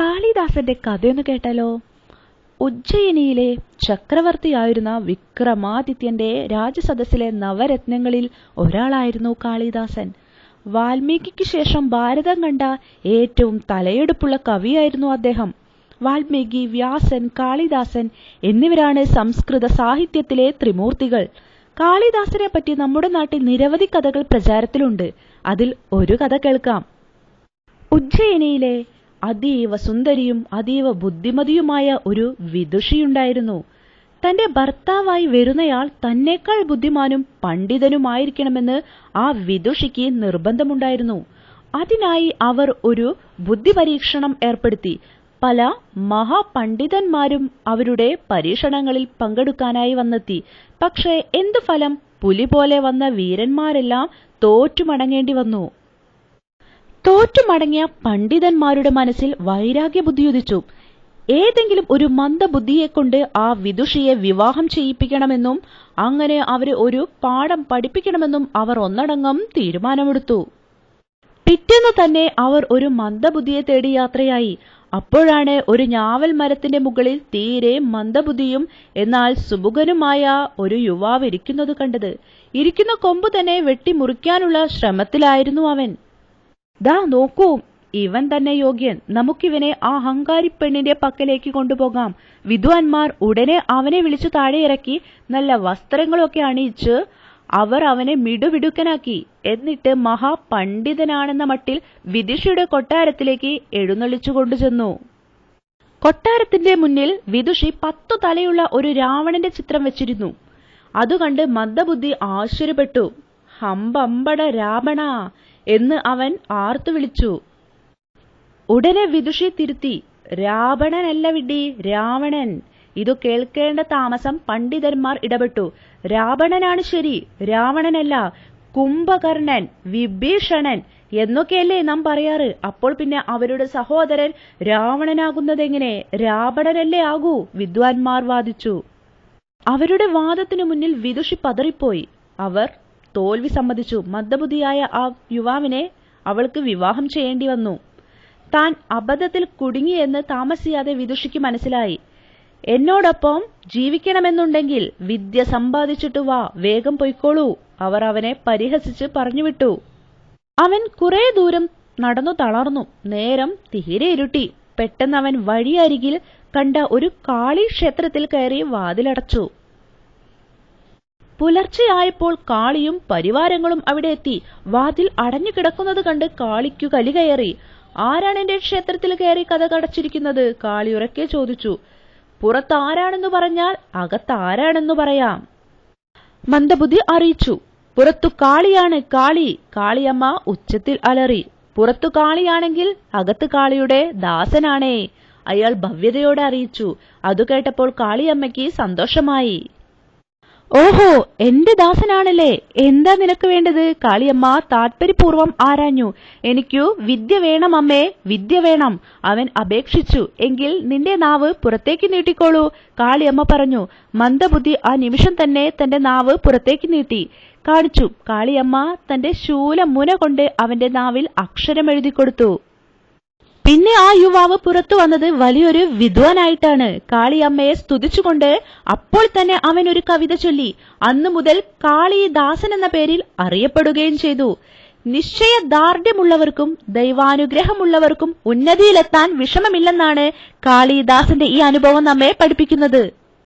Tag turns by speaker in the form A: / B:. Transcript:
A: കാളിദാസന്റെ കഥയൊന്ന് കേട്ടാലോ? ഉജ്ജയിനിയിലെ ചക്രവർത്തിയായിരുന്ന വിക്രമാദിത്യന്റെ രാജസദസ്സിലെ നവരത്നങ്ങളിൽ ഒരാളായിരുന്നു കാളിദാസൻ. വാൽമീകിക്ക് ശേഷം ഭാരതം കണ്ട ഏറ്റവും തലയെടുപ്പുള്ള കവിയായിരുന്നു അദ്ദേഹം. വാൽമീകി വ്യാസൻ കാളിദാസൻ എന്നിവരാണ് സംസ്കൃത സാഹിത്യത്തിലെ ത്രിമൂർത്തികൾ. കാളിദാസനെ പറ്റി നമ്മുടെ നാട്ടിൽ നിരവധി കഥകൾ പ്രചാരത്തിലുണ്ട്. അതിൽ ഒരു കഥ കേൾക്കാം. ഉജ്ജയിനിയിലെ അതീവ സുന്ദരിയും അതീവ ബുദ്ധിമതിയുമായ ഒരു വിദുഷിയുണ്ടായിരുന്നു. തന്റെ ഭർത്താവായി വരുന്നയാൾ തന്നെക്കാൾ ബുദ്ധിമാനും പണ്ഡിതനുമായിരിക്കണമെന്ന് ആ വിദുഷിക്ക് നിർബന്ധമുണ്ടായിരുന്നു. അതിനായി അവർ ഒരു ബുദ്ധിപരീക്ഷണം ഏർപ്പെടുത്തി. പല മഹാപണ്ഡിതന്മാരും അവരുടെ പരീക്ഷണങ്ങളിൽ പങ്കെടുക്കാനായി വന്നെത്തി. പക്ഷേ എന്തു ഫലം? പുലി പോലെ വന്ന വീരന്മാരെല്ലാം തോറ്റുമടങ്ങേണ്ടി വന്നു. തോറ്റുമടങ്ങിയ പണ്ഡിതന്മാരുടെ മനസ്സിൽ വൈരാഗ്യ ബുദ്ധിയുദിച്ചു ഏതെങ്കിലും ഒരു മന്ദബുദ്ധിയെക്കൊണ്ട് ആ വിദുഷിയെ വിവാഹം ചെയ്യിപ്പിക്കണമെന്നും അങ്ങനെ അവരെ ഒരു പാഠം പഠിപ്പിക്കണമെന്നും അവർ ഒന്നടങ്കം തീരുമാനമെടുത്തു. പിറ്റേന്ന് തന്നെ അവർ ഒരു മന്ദബുദ്ധിയെ തേടി യാത്രയായി. അപ്പോഴാണ് ഒരു ഞാവൽ മരത്തിന്റെ മുകളിൽ തീരെ മന്ദബുദ്ധിയും എന്നാൽ സുമുഖനുമായ ഒരു യുവാവ് ഇരിക്കുന്നത് കണ്ടത്. ഇരിക്കുന്ന കൊമ്പ് തന്നെ വെട്ടിമുറിക്കാനുള്ള ശ്രമത്തിലായിരുന്നു അവൻ. ദാ നോക്കൂ ഇവൻ തന്നെ യോഗ്യൻ. നമുക്കിവനെ ആ അഹങ്കാരി പെണ്ണിന്റെ പക്കലേക്ക് കൊണ്ടുപോകാം. വിദ്വാൻമാർ ഉടനെ അവനെ വിളിച്ചു താഴെ ഇറക്കി നല്ല വസ്ത്രങ്ങളൊക്കെ അണിയിച്ച് അവർ അവനെ മിടുവിടുക്കനാക്കി. എന്നിട്ട് മഹാപണ്ഡിതനാണെന്ന മട്ടിൽ വിദുഷിയുടെ കൊട്ടാരത്തിലേക്ക് എഴുന്നള്ളിച്ചു കൊണ്ടുചെന്നു. കൊട്ടാരത്തിന്റെ മുന്നിൽ വിദുഷി പത്തു തലയുള്ള ഒരു രാവണന്റെ ചിത്രം വെച്ചിരുന്നു. അതുകണ്ട് മന്ദബുദ്ധി ആശ്ചര്യപ്പെട്ടു. ഹമ്പമ്പട രാവണ എന്ന് അവൻ ആർത്തു വിളിച്ചു. ഉടനെ വിദുഷി തിരുത്തി രാവണനല്ല വിഡി രാവണൻ. ഇതു കേൾക്കേണ്ട താമസം പണ്ഡിതന്മാർ ഇടപെട്ടു. രാവണനാണ് ശരി രാവണനല്ല കുംഭകർണൻ വിഭീഷണൻ എന്നൊക്കെയല്ലേ നാം പറയാറ്? അപ്പോൾ പിന്നെ അവരുടെ സഹോദരൻ രാവണനാകുന്നതെങ്ങനെ? രാവണനല്ലേ ആകൂ? വിദ്വാൻമാർ വാദിച്ചു. അവരുടെ വാദത്തിനു മുന്നിൽ വിദുഷി പതറിപ്പോയി. അവർ തോൽവി സമ്മതിച്ചു. മന്ദബുദ്ധിയായ ആ യുവാവിനെ അവൾക്ക് വിവാഹം ചെയ്യേണ്ടി വന്നു. താൻ അബദ്ധത്തിൽ കുടുങ്ങിയെന്ന് താമസിയാതെ വിദുഷിക്ക് മനസ്സിലായി. എന്നോടൊപ്പം ജീവിക്കണമെന്നുണ്ടെങ്കിൽ വിദ്യ സമ്പാദിച്ചിട്ട് വാ വേഗം പൊയ്ക്കോളൂ. അവർ അവനെ പരിഹസിച്ച് പറഞ്ഞുവിട്ടു. അവൻ കുറെ ദൂരം നടന്നു തളർന്നു. നേരം തീരെ ഇരുട്ടി. പെട്ടെന്ന് അവൻ വഴിയരികിൽ കണ്ട ഒരു കാളി ക്ഷേത്രത്തിൽ കയറി വാതിലടച്ചു. പുലർച്ചെയായപ്പോൾ കാളിയും പരിവാരങ്ങളും അവിടെ എത്തി. വാതിൽ അടഞ്ഞു കിടക്കുന്നത് കണ്ട് കാളിക്കു കലി കയറി. ആരാണ് എന്റെ ക്ഷേത്രത്തിൽ കയറി കഥ കടച്ചിരിക്കുന്നത്? കാളി ഉറക്കെ ചോദിച്ചു. പുറത്ത് ആരാണെന്ന് പറഞ്ഞാൽ അകത്ത് ആരാണെന്ന് പറയാം. മന്ദബുദ്ധി അറിയിച്ചു. പുറത്തു കാളിയാണ് കാളി. കാളിയമ്മ ഉച്ചത്തിൽ അലറി. പുറത്തു കാളിയാണെങ്കിൽ അകത്ത് കാളിയുടെ ദാസനാണേ. അയാൾ ഭവ്യതയോടെ അറിയിച്ചു. അതു കേട്ടപ്പോൾ കാളിയമ്മയ്ക്ക് സന്തോഷമായി. ഓഹോ എന്റെ ദാസനാണല്ലേ. എന്താ നിനക്ക് വേണ്ടത്? കാളിയമ്മ താത്പര്യപൂർവം ആരാഞ്ഞു. എനിക്കു വിദ്യ വേണം അമ്മേ വിദ്യ വേണം. അവൻ അപേക്ഷിച്ചു. എങ്കിൽ നിന്റെ നാവ് പുറത്തേക്ക് നീട്ടിക്കോളൂ. കാളിയമ്മ പറഞ്ഞു മന്ദബുദ്ധി ആ നിമിഷം തന്നെ തന്റെ നാവ് പുറത്തേക്ക് നീട്ടി. കാണിച്ചു. കാളിയമ്മ തന്റെ ശൂല മുന കൊണ്ട് അവന്റെ നാവിൽ അക്ഷരം എഴുതി കൊടുത്തു പിന്നെ ആ യുവാവ് പുറത്തു വന്നത് വലിയൊരു വിദ്വാനായിട്ടാണ്. കാളിയമ്മയെ സ്തുതിച്ചുകൊണ്ട് അപ്പോൾ തന്നെ അവൻ ഒരു കവിത ചൊല്ലി. അന്നു മുതൽ കാളി ദാസൻ എന്ന പേരിൽ അറിയപ്പെടുകയും ചെയ്തു. നിശ്ചയദാർഢ്യമുള്ളവർക്കും ദൈവാനുഗ്രഹമുള്ളവർക്കും ഉന്നതിയിലെത്താൻ വിഷമമില്ലെന്നാണ് കാളിദാസന്റെ ഈ അനുഭവം നമ്മെ പഠിപ്പിക്കുന്നത്.